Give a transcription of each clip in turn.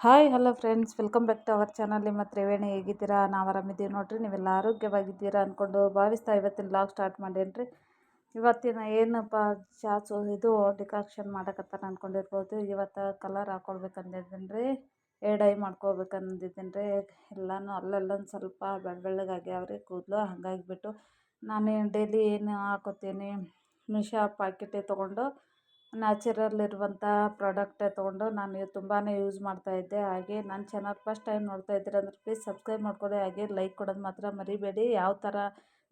Hi, hello friends. Welcome back to our channel. ನಿಮ್ಮ ತ್ರಿವೇಣಿ ಹೇಗಿದ್ದೀರಾ? ನಾವು ಆರಾಮಿದ್ದೀವಿ ನೋಡಿರಿ. ನೀವೆಲ್ಲ ಆರೋಗ್ಯವಾಗಿದ್ದೀರಾ ಅಂದ್ಕೊಂಡು ಭಾವಿಸ್ತಾ ಇವತ್ತಿನ ಲಾಗ್ ಸ್ಟಾರ್ಟ್ ಮಾಡೇನ್ರಿ. ಇವತ್ತಿನ ಏನಪ್ಪ ಚಾಚು ಇದು ಡಿಕಾಕ್ಷನ್ ಮಾಡಕತ್ತಾರ ಅಂದ್ಕೊಂಡಿರ್ಬೋದು ಇವತ್ತು ಕಲರ್ ಹಾಕ್ಕೊಳ್ಬೇಕಂದಿದ್ದೀನಿ ರೀ ಎಡ್ ಡೈ ಮಾಡ್ಕೋಬೇಕಂದಿದ್ದೀನಿ ರೀ ಎಲ್ಲನೂ ಅಲ್ಲಲ್ಲೊಂದು ಸ್ವಲ್ಪ ಬೆಳ್ಳ ಬೆಳ್ಳಗಾಗ್ಯಾವ ರೀ ಕೂದಲು ಹಂಗಾಗಿಬಿಟ್ಟು ನಾನು ಡೈಲಿ ಏನು ಹಾಕೋತೀನಿ? ಮಿಶಾ ಪ್ಯಾಕೆಟೇ ತೊಗೊಂಡು ನ್ಯಾಚುರಲ್ ಇರುವಂಥ ಪ್ರಾಡಕ್ಟೇ ತೊಗೊಂಡು ನಾನು ತುಂಬಾ ಯೂಸ್ ಮಾಡ್ತಾಯಿದ್ದೆ ಹಾಗೆ ನನ್ನ ಚಾನಲ್ ಫಸ್ಟ್ ಟೈಮ್ ನೋಡ್ತಾ ಇದ್ದೀರ ಪ್ಲೀಸ್ ಸಬ್ಸ್ಕ್ರೈಬ್ ಮಾಡ್ಕೊಳ್ಳಿ. ಹಾಗೆ ಲೈಕ್ ಕೊಡೋದು ಮಾತ್ರ ಮರಿಬೇಡಿ. ಯಾವ ಥರ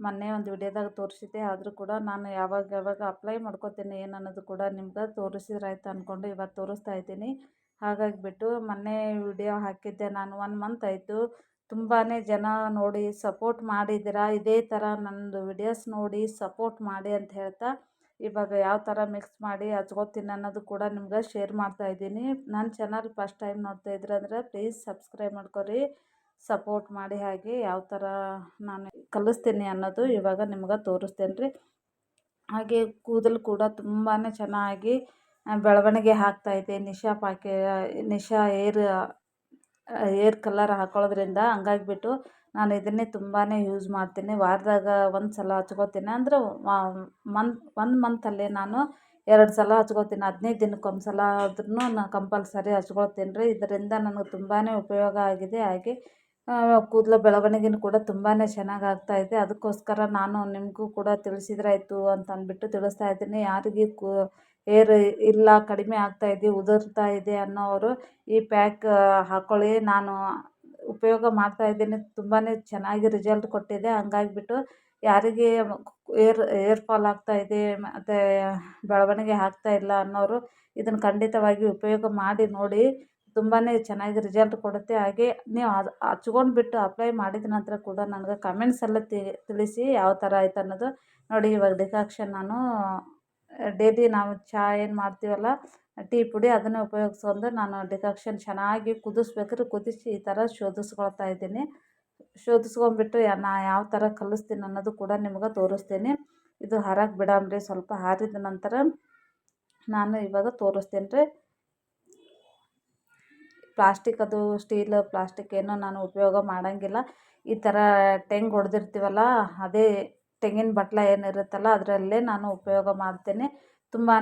ಮೊನ್ನೆ ಒಂದು ವಿಡಿಯೋದಾಗ ತೋರಿಸಿದ್ದೆ, ಆದರೂ ಕೂಡ ನಾನು ಯಾವಾಗ ಯಾವಾಗ ಅಪ್ಲೈ ಮಾಡ್ಕೋತೀನಿ ಏನನ್ನೋದು ಕೂಡ ನಿಮ್ಗೆ ತೋರಿಸಿದ್ರಾಯ್ತು ಅಂದ್ಕೊಂಡು ಇವತ್ತು ತೋರಿಸ್ತಾ ಇದ್ದೀನಿ. ಹಾಗಾಗಿಬಿಟ್ಟು ಮೊನ್ನೆ ವಿಡಿಯೋ ಹಾಕಿದ್ದೆ ನಾನು, ಒನ್ ಮಂತ್ ಆಯಿತು. ತುಂಬಾ ಜನ ನೋಡಿ ಸಪೋರ್ಟ್ ಮಾಡಿದ್ದೀರಾ? ಇದೇ ಥರ ನನ್ನದು ವಿಡಿಯೋಸ್ ನೋಡಿ ಸಪೋರ್ಟ್ ಮಾಡಿ ಅಂತ ಹೇಳ್ತಾ ಇವಾಗ ಯಾವ ಥರ ಮಿಕ್ಸ್ ಮಾಡಿ ಹಚ್ಕೋತೀನಿ ಅನ್ನೋದು ಕೂಡ ನಿಮ್ಗೆ ಶೇರ್ ಮಾಡ್ತಾ ಇದ್ದೀನಿ. ನನ್ನ ಚಾನಲ್ ಫಸ್ಟ್ ಟೈಮ್ ನೋಡ್ತಾ ಅಂದ್ರೆ ಪ್ಲೀಸ್ ಸಬ್ಸ್ಕ್ರೈಬ್ ಮಾಡ್ಕೊರಿ. ಸಪೋರ್ಟ್ ಮಾಡಿ ಹಾಗೆ ಯಾವ ಥರ ನಾನು ಕಲಿಸ್ತೀನಿ ಅನ್ನೋದು ಇವಾಗ ನಿಮ್ಗೆ ತೋರಿಸ್ತೇನೆ ರೀ. ಹಾಗೆ ಕೂದಲು ಕೂಡ ತುಂಬಾ ಚೆನ್ನಾಗಿ ಬೆಳವಣಿಗೆ ಆಗ್ತಾಯಿದೆ ನಿಶಾ ಪಾಕೆ, ನಿಶಾ ಏರ್ ಏರ್ ಕಲರ್ ಹಾಕೊಳ್ಳೋದ್ರಿಂದ ಹಂಗಾಗಿಬಿಟ್ಟು ನಾನು ಇದನ್ನೇ ತುಂಬಾ ಯೂಸ್ ಮಾಡ್ತೀನಿ. ವಾರದಾಗ ಒಂದು ಸಲ ಹಚ್ಕೋತೀನಿ. ಅಂದ್ರೆ ಮಂತ್ ಒಂದು ಮಂತಲ್ಲಿ ನಾನು ಎರಡು ಸಲ ಹಚ್ಕೋತೀನಿ. ಹದಿನೈದು ದಿನಕ್ಕೊಂದು ಸಲ ಆದ್ರೂ ನಾನು ಕಂಪಲ್ಸರಿ ಹಚ್ಕೊಳ್ತೀನಿ ರೀ. ಇದರಿಂದ ನನಗೆ ತುಂಬಾ ಉಪಯೋಗ ಆಗಿದೆ. ಹಾಗೆ ಕೂದಲು ಬೆಳವಣಿಗೆನೂ ಕೂಡ ತುಂಬಾ ಚೆನ್ನಾಗಿ ಆಗ್ತಾಯಿದೆ ಅದಕ್ಕೋಸ್ಕರ ನಾನು ನಿಮಗೂ ಕೂಡ ತಿಳಿಸಿದ್ರಾಯಿತು ಅಂತ ಅಂದ್ಬಿಟ್ಟು ತಿಳಿಸ್ತಾ ಇದ್ದೀನಿ. ಯಾರಿಗೆ ಕೂ, ಏರ್ ಇಲ್ಲ, ಕಡಿಮೆ ಆಗ್ತಾಯಿದೆ ಉದುರ್ತಾ ಇದೆ ಅನ್ನೋರು ಈ ಪ್ಯಾಕ್ ಹಾಕ್ಕೊಳ್ಳಿ ನಾನು ಉಪಯೋಗ ಮಾಡ್ತಾಯಿದ್ದೀನಿ ತುಂಬಾ ಚೆನ್ನಾಗಿ ರಿಸಲ್ಟ್ ಕೊಟ್ಟಿದೆ. ಹಂಗಾಗ್ಬಿಟ್ಟು ಯಾರಿಗೆ ಏರ್ ಏರ್ ಫಾಲ್ ಆಗ್ತಾಯಿದೆ ಮತ್ತು ಬೆಳವಣಿಗೆ ಆಗ್ತಾಯಿಲ್ಲ ಅನ್ನೋರು ಇದನ್ನು ಖಂಡಿತವಾಗಿ ಉಪಯೋಗ ಮಾಡಿ, ನೋಡಿ. ತುಂಬಾ ಚೆನ್ನಾಗಿ ರಿಸಲ್ಟ್ ಕೊಡುತ್ತೆ. ಹಾಗೆ ನೀವು ಅದು ಹಚ್ಕೊಂಡ್ಬಿಟ್ಟು ಅಪ್ಲೈ ಮಾಡಿದ ನಂತರ ಕೂಡ ನನಗೆ ಕಮೆಂಟ್ಸೆಲ್ಲ ತಿಳಿಸಿ ಯಾವ ಥರ ಆಯ್ತು ಅನ್ನೋದು ನೋಡಿ. ಇವಾಗ ಡಿಕಾಕ್ಷನ್ ನಾನು, ಡೈಲಿ ನಾವು ಚಹಾ ಏನು ಮಾಡ್ತೀವಲ್ಲ ಟೀ ಪುಡಿ ಅದನ್ನು ಉಪಯೋಗಿಸ್ಕೊಂಡು ನಾನು ಡಿಕಾಕ್ಷನ್ ಚೆನ್ನಾಗಿ ಕುದಿಸ್ಬೇಕಾದ್ರೆ ಕುದಿಸಿ ಈ ಥರ ಶೋಧಿಸ್ಕೊಳ್ತಾ ಇದ್ದೀನಿ. ಶೋಧಿಸ್ಕೊಂಬಿಟ್ಟು ನಾ ಯಾವ ಥರ ಕಲಿಸ್ತೀನಿ ಅನ್ನೋದು ಕೂಡ ನಿಮ್ಗೆ ತೋರಿಸ್ತೀನಿ. ಇದು ಹರಕ್ಕೆ ಬಿಡಂಬ್ರಿ ಸ್ವಲ್ಪ ಹಾರಿದ ನಂತರ ನಾನು ಇವಾಗ ತೋರಿಸ್ತೀನಿ ರೀ ಪ್ಲಾಸ್ಟಿಕ್ ಅದು, ಸ್ಟೀಲ್, ಪ್ಲಾಸ್ಟಿಕ್ ಏನೋ ನಾನು ಉಪಯೋಗ ಮಾಡೋಂಗಿಲ್ಲ. ಈ ಥರ ಟೆಂಗ್ ಹೊಡೆದಿರ್ತೀವಲ್ಲ, ಅದೇ ತೆಂಗಿನ ಬಟ್ಲ ಏನಿರುತ್ತಲ್ಲ, ಅದರಲ್ಲೇ ನಾನು ಉಪಯೋಗ ಮಾಡ್ತೀನಿ. ತುಂಬಾ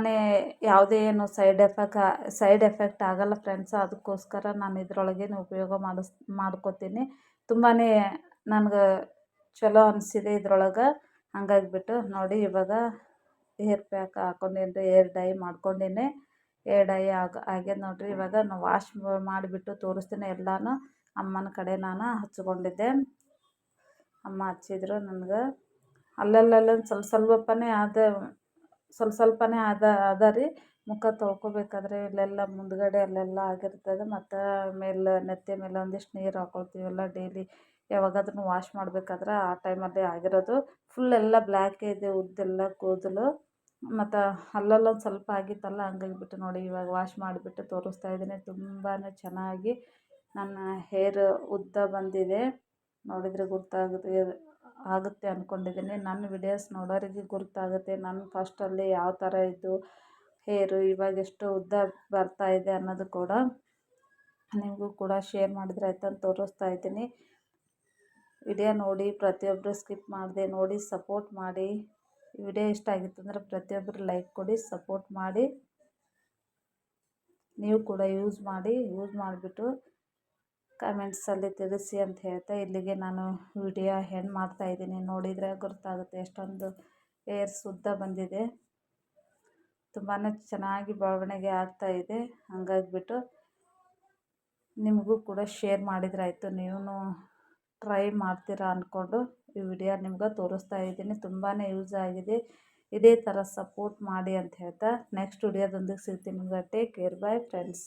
ಯಾವುದೇ ಏನು ಸೈಡ್ ಎಫೆಕ್ ಸೈಡ್ ಎಫೆಕ್ಟ್ ಆಗೋಲ್ಲ ಫ್ರೆಂಡ್ಸ್ ಅದಕ್ಕೋಸ್ಕರ ನಾನು ಇದ್ರೊಳಗೇ ಉಪಯೋಗ ಮಾಡಿಸ್, ಮಾಡ್ಕೋತೀನಿ. ತುಂಬಾ ನನ್ಗೆ ಚಲೋ ಅನಿಸಿದೆ ಇದ್ರೊಳಗೆ. ಹಂಗಾಗಿಬಿಟ್ಟು ನೋಡಿ ಇವಾಗ ಹೇರ್ ಪ್ಯಾಕ್ ಹಾಕ್ಕೊಂಡೀನಿ ರೀ ಏರ್ ಡೈ ಮಾಡ್ಕೊಂಡೇನೆ. ಏರ್ ಡೈ ಆಗ ಆಗ್ಯದ ನೋಡಿರಿ ಇವಾಗ. ನಾನು ವಾಶ್ ಮಾಡಿಬಿಟ್ಟು ತೋರಿಸ್ತೀನಿ ಎಲ್ಲನೂ. ಅಮ್ಮನ ಕಡೆ ನಾನು ಹಚ್ಕೊಂಡಿದ್ದೆ. ಅಮ್ಮ ಹಚ್ಚಿದ್ರು ನನಗೆ. ಅಲ್ಲಲ್ಲಲ್ಲ ಸ್ವಲ್ಪ ಸ್ವಲ್ಪನೇ ಅದ ಸ್ವಲ್ಪ ಸ್ವಲ್ಪನೇ ಅದ ಅದ ರೀ. ಮುಖ ತೊಳ್ಕೊಬೇಕಾದ್ರೆ ಇಲ್ಲೆಲ್ಲ ಮುಂದುಗಡೆ ಅಲ್ಲೆಲ್ಲ ಆಗಿರ್ತದೆ. ಮತ್ತು ಮೇಲೆ, ನೆತ್ತಿ ಮೇಲೆ ಒಂದಿಷ್ಟು ನೀರು ಹಾಕೊಳ್ತೀವಲ್ಲ ಡೈಲಿ. ಯಾವಾಗಾದ್ರೂ ವಾಶ್ ಮಾಡಬೇಕಾದ್ರೆ ಆ ಟೈಮಲ್ಲಿ ಆಗಿರೋದು. ಫುಲ್ ಎಲ್ಲ ಬ್ಲ್ಯಾಕೇ ಇದೆ, ಉದ್ದೆಲ್ಲ ಕೂದಲು. ಮತ್ತು ಅಲ್ಲಲ್ಲೊಂದು ಸ್ವಲ್ಪ ಆಗಿತ್ತಲ್ಲ ಹಂಗಾಗಿಬಿಟ್ಟು ನೋಡಿ ಇವಾಗ ವಾಶ್ ಮಾಡಿಬಿಟ್ಟು ತೋರಿಸ್ತಾ ಇದ್ದೀನಿ. ತುಂಬಾ ಚೆನ್ನಾಗಿ ನನ್ನ ಹೇರ್ ಉದ್ದ ಬಂದಿದೆ. ನೋಡಿದರೆ ಗೊತ್ತಾಗುತ್ತೆ ಆಗುತ್ತೆ ಅಂದ್ಕೊಂಡಿದ್ದೀನಿ ನನ್ನ ವಿಡಿಯೋಸ್ ನೋಡೋರಿಗೆ ಗುರುತಾಗುತ್ತೆ. ನನ್ನ ಫಸ್ಟಲ್ಲಿ ಯಾವ ಥರ ಇದ್ದು ಹೇರು ಇವಾಗ ಎಷ್ಟು ಉದ್ದ ಬರ್ತಾ ಇದೆ ಅನ್ನೋದು ಕೂಡ ನಿಮಗೂ ಕೂಡ ಶೇರ್ ಮಾಡಿದ್ರೆ ಆಯ್ತಂತ ತೋರಿಸ್ತಾ ಇದ್ದೀನಿ. ವಿಡಿಯೋ ನೋಡಿ ಪ್ರತಿಯೊಬ್ಬರು ಸ್ಕಿಪ್ ಮಾಡಿದೆ ನೋಡಿ ಸಪೋರ್ಟ್ ಮಾಡಿ. ವಿಡಿಯೋ ಇಷ್ಟ ಆಗಿತ್ತು ಅಂದರೆ ಪ್ರತಿಯೊಬ್ಬರು ಲೈಕ್ ಕೊಡಿ ಸಪೋರ್ಟ್ ಮಾಡಿ. ನೀವು ಕೂಡ ಯೂಸ್ ಮಾಡಿ ಯೂಸ್ ಮಾಡಿಬಿಟ್ಟು ಕಮೆಂಟ್ಸಲ್ಲಿ ತಿಳಿಸಿ ಅಂತ ಹೇಳ್ತಾ ಇಲ್ಲಿಗೆ ನಾನು ವಿಡಿಯೋ ಹೆಣ್ಣು ಮಾಡ್ತಾಯಿದ್ದೀನಿ ನೋಡಿದರೆ ಗೊತ್ತಾಗುತ್ತೆ ಎಷ್ಟೊಂದು ಏರ್ ಉದ್ದ ಬಂದಿದೆ. ತುಂಬಾ ಚೆನ್ನಾಗಿ ಬೆಳವಣಿಗೆ ಆಗ್ತಾಯಿದೆ ಹಂಗಾಗಿಬಿಟ್ಟು ನಿಮಗೂ ಕೂಡ ಶೇರ್ ಮಾಡಿದ್ರಾಯಿತು. ನೀವು ಟ್ರೈ ಮಾಡ್ತೀರಾ ಅಂದ್ಕೊಂಡು ಈ ವಿಡಿಯೋ ನಿಮ್ಗೆ ತೋರಿಸ್ತಾ ಇದ್ದೀನಿ. ತುಂಬಾ ಯೂಸ್ ಆಗಿದೆ. ಇದೇ ಥರ ಸಪೋರ್ಟ್ ಮಾಡಿ ಅಂತ ಹೇಳ್ತಾ. ನೆಕ್ಸ್ಟ್ ವಿಡಿಯೋದೊಂದಿಗೆ ಸಿಗ್ತೀನಿ. ನಿಮ್ಗೆ ಟೇಕ್ ಕೇರ್. By friends.